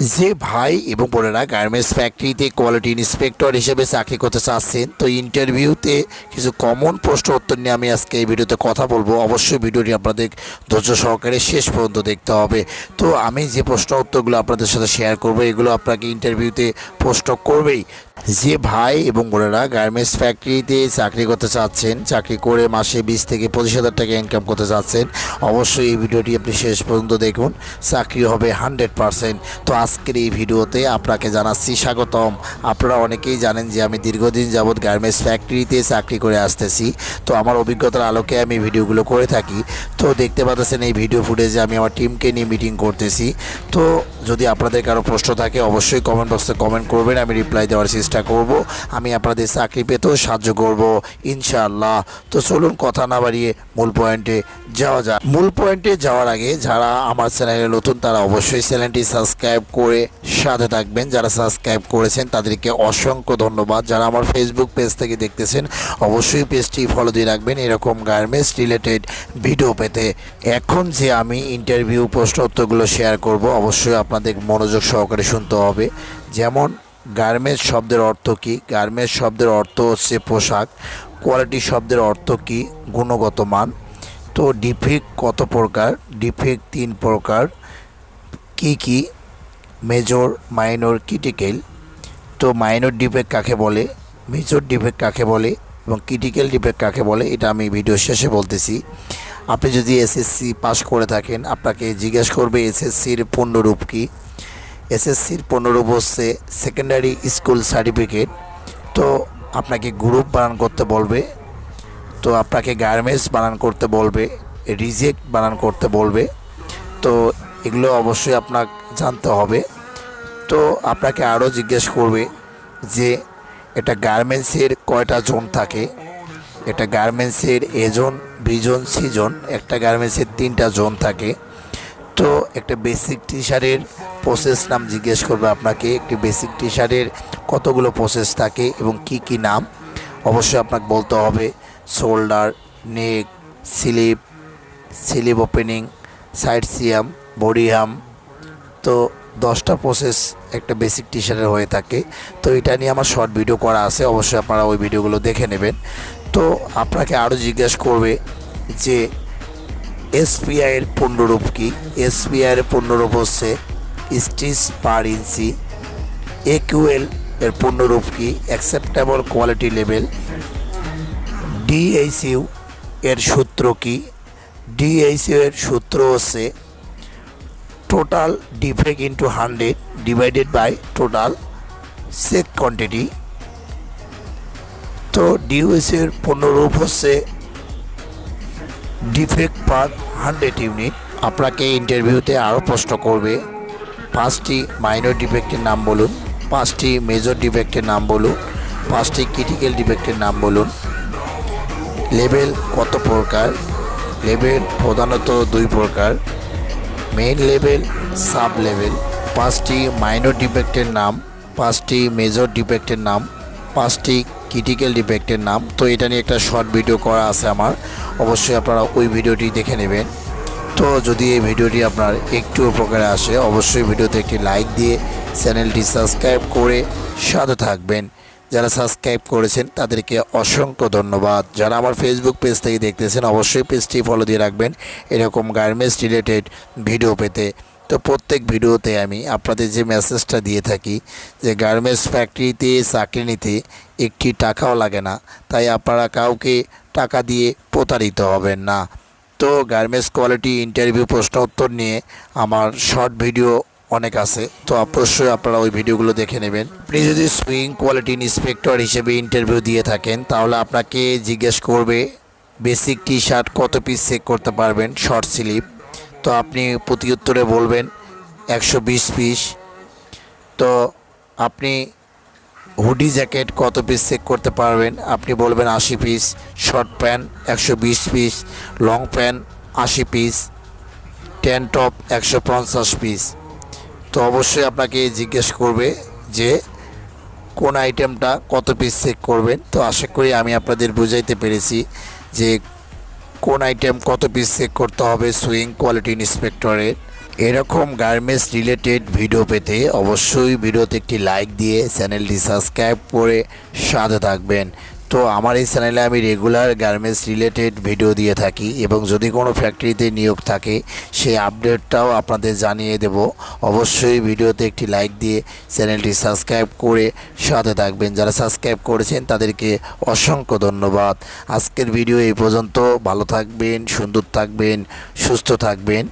যে ভাই এবং বোনেরা গার্মেন্টস ফ্যাক্টরিতে কোয়ালিটি ইন্সপেক্টর হিসেবে চাকরি করতে চাচ্ছেন, তো ইন্টারভিউতে কিছু কমন প্রশ্ন উত্তর নিয়ে আমি আজকে এই ভিডিওতে কথা বলব। অবশ্যই ভিডিওটি আপনাদের ধৈর্য সহকারে শেষ পর্যন্ত দেখতে হবে। তো আমি যে প্রশ্ন উত্তরগুলো আপনাদের সাথে শেয়ার করব, এগুলো আপনাকে ইন্টারভিউতে প্রশ্ন করবেই। যে ভাই এবং বোনেরা গার্মেন্টস ফ্যাক্টরিতে চাকরি করতে চাচ্ছেন, চাকরি করে মাসে বিশ থেকে পঁচিশ হাজার টাকা ইনকাম করতে চাচ্ছেন, অবশ্যই এই ভিডিওটি আপনি শেষ পর্যন্ত দেখুন। চাকরি হবে হান্ড্রেড পারসেন্ট তো আজকের এই ভিডিওতে আপনাকে জানাচ্ছি স্বাগতম। আপনারা অনেকেই জানেন যে আমি দীর্ঘদিন যাবৎ গার্মেন্টস ফ্যাক্টরিতে চাকরি করে আসতেছি। তো আমার অভিজ্ঞতার আলোকে আমি ভিডিওগুলো করে থাকি। তো দেখতে পাচ্ছেন এই ভিডিও ফুটেজে আমি আমার টিমকে নিয়ে মিটিং করতেছি। তো যদি আপনাদের কারও প্রশ্ন থাকে, অবশ্যই কমেন্ট বক্সে কমেন্ট করবেন, আমি রিপ্লাই দেওয়ার চেষ্টা করব। আমি আপনাদের চাকরি পেতেও সাহায্য করব, ইনশাআল্লাহ। তো চলুন কথা না বাড়িয়ে মূল পয়েন্টে যাওয়া যাক। মূল পয়েন্টে যাওয়ার আগে যারা আমার চ্যানেলে নতুন, তারা অবশ্যই চ্যানেলটি সাবস্ক্রাইব করে সাথে থাকবেন। যারা সাবস্ক্রাইব করেছেন, তাদেরকে অসংখ্য ধন্যবাদ। যারা আমার ফেসবুক পেজ থেকে দেখতেছেন, অবশ্যই পেজটি ফলো দিয়ে রাখবেন। এরকম গার্মেন্টস রিলেটেড ভিডিও পেতে। এখন যে আমি ইন্টারভিউ প্রশ্ন উত্তরগুলো শেয়ার করব, অবশ্যই আপনাদের মনোযোগ সহকারে শুনতে হবে। যেমন গার্মেন্টস শব্দের অর্থ কী? গার্মেন্টস শব্দের অর্থ হচ্ছে পোশাক। কোয়ালিটি শব্দের অর্থ কী? গুণগত মান। তো ডিফেক্ট কত প্রকার? ডিফেক্ট তিন প্রকার। কি কি? মেজর মাইনর ক্রিটিক্যাল তো মাইনর ডিফেক্ট কাকে বলে? মেজর ডিফেক্ট কাকে বলে? এবং ক্রিটিক্যাল ডিফেক্ট কাকে বলে? এটা আমি ভিডিও শেষে বলতেছি। আপনি যদি এসএসসি পাশ করে থাকেন, আপনাকে জিজ্ঞেস করবে এসএসসির পূর্ণরূপ কী? এসএসসির পূর্ণরূপ হচ্ছে সেকেন্ডারি স্কুল সার্টিফিকেট তো আপনাকে গ্রুপ বানান করতে বলবে, তো আপনাকে গার্মেন্টস বানান করতে বলবে রিজেক্ট বানান করতে বলবে। তো এগুলো অবশ্যই আপনার জানতে হবে। তো আপনাকে আরও জিজ্ঞেস করবে যে, এটা গার্মেন্টসের কয়টা জোন থাকে? এটা গার্মেন্টসের এজন বিজন সিজন একটা গার্মেন্টসের তিনটা জোন থাকে। তো একটা বেসিক টি শার্টের প্রসেস নাম জিজ্ঞেস করবে আপনাকে। একটি বেসিক টি শার্টের কতগুলো প্রসেস থাকে এবং কি কি নাম? অবশ্যই আপনাকে বলতে হবে shoulder neck slip slip opening side seam body hem তো দশটা প্রসেস একটা বেসিক টি শার্টের হয়ে থাকে। তো এটা নিয়ে আমার শর্ট ভিডিও করা আছে, অবশ্যই আপনারা ওই ভিডিওগুলো দেখে নেবেন। তো আপনাকে আরও জিজ্ঞেস করবে যে এসপিআইয়ের পূর্ণরূপ কি? এসপিআইয়ের পূর্ণরূপ হচ্ছে স্টিচ পার ইঞ্চি একিউএল এর পূর্ণরূপ কি? অ্যাকসেপ্টেবল কোয়ালিটি লেভেল ডিএইচইউ এর সূত্র কি? ডিএইচইউ এর সূত্র হচ্ছে total defect into hundred divided by total check quantity তো ডিওএসিউ এর পূর্ণরূপ হচ্ছে ডিফেক্ট পার হান্ড্রেড ইউনিট আপনাকে ইন্টারভিউতে আরও প্রশ্ন করবে। পাঁচটি মাইনর ডিফেক্টের নাম বলুন, পাঁচটি মেজর ডিফেক্টের নাম বলুন, পাঁচটি ক্রিটিক্যাল ডিফেক্টের নাম বলুন। লেভেল কত প্রকার? লেভেল প্রধানত দুই প্রকার। মেইন লেভেল সাব লেভেল পাঁচটি মাইনর ডিফেক্টের নাম, পাঁচটি মেজর ডিফেক্টের নাম, পাঁচটি ক্রিটিক্যাল ডিফেক্টের নাম। তো এটা নিয়ে একটা শর্ট ভিডিও করা আছে আমার। অবশ্যই আপনারা ওই ভিডিওটি দেখে নেবেন। তো যদি এই ভিডিওটি আপনার একটু উপকারে আসে, অবশ্যই ভিডিওতে একটি লাইক দিয়ে চ্যানেলটি সাবস্ক্রাইব করে সাথে থাকবেন। যারা সাবস্ক্রাইব করেছেন, তাদেরকে অসংখ্য ধন্যবাদ। যারা আমার ফেসবুক পেজ থেকে দেখতেছেন, অবশ্যই পেজটি ফলো দিয়ে রাখবেন। এরকম গার্মেন্টস রিলেটেড ভিডিও পেতে। তো প্রত্যেক ভিডিওতে আমি আপনাদের যে মেসেজটা দিয়ে থাকি, যে গার্মেন্টস ফ্যাক্টরিতে চাকরি নিতে একটি টাকাও লাগে না। তাই আপনারা কাউকে টাকা দিয়ে প্রতারিত হবেন না। তো গার্মেন্টস কোয়ালিটি ইন্টারভিউ প্রশ্ন উত্তর নিয়ে আমার শর্ট ভিডিও অনেক আছে। তো অবশ্যই আপনারা ওই ভিডিওগুলো দেখে নেবেন। আপনি যদি সুইং কোয়ালিটি ইন্সপেক্টর হিসেবে ইন্টারভিউ দিয়ে থাকেন, তাহলে আপনাকে জিজ্ঞেস করবে বেসিক টি শার্ট কত পিস চেক করতে পারবেন শর্ট স্লিপ তো আপনি প্রতি উত্তরে বলবেন, একশো বিশ পিস তো আপনি হুডি জ্যাকেট কত পিস চেক করতে পারবেন, আপনি বলবেন আশি পিস শর্ট প্যান্ট একশো বিশ পিস লং প্যান্ট আশি পিস টেন টপ একশো পঞ্চাশ পিস তো অবশ্যই আপনাকে জিজ্ঞেস করবে যে কোন আইটেমটা কত পিস চেক করবেন। তো আশা করি আমি আপনাদের বুঝাইতে পেরেছি যে কোন আইটেম কত পিস চেক করতে হবে সুইং কোয়ালিটি ইন্সপেক্টরের এরকম গার্মেন্টস রিলেটেড ভিডিও পেতে অবশ্যই ভিডিওতে একটি লাইক দিয়ে চ্যানেলটি সাবস্ক্রাইব করে সাথে থাকবেন। তো আমার এই চ্যানেলে আমি রেগুলার গার্মেন্টস রিলেটেড ভিডিও দিয়ে থাকি এবং যদি কোনো ফ্যাক্টরিতে নিয়োগ থাকে, সেই আপডেটটাও আপনাদের জানিয়ে দেব। অবশ্যই ভিডিওতে একটি লাইক দিয়ে চ্যানেলটি সাবস্ক্রাইব করে সাথে থাকবেন। যারা সাবস্ক্রাইব করেছেন, তাদেরকে অসংখ্য ধন্যবাদ। আজকের ভিডিও এই পর্যন্ত। ভালো থাকবেন, সুন্দর থাকবেন, সুস্থ থাকবেন।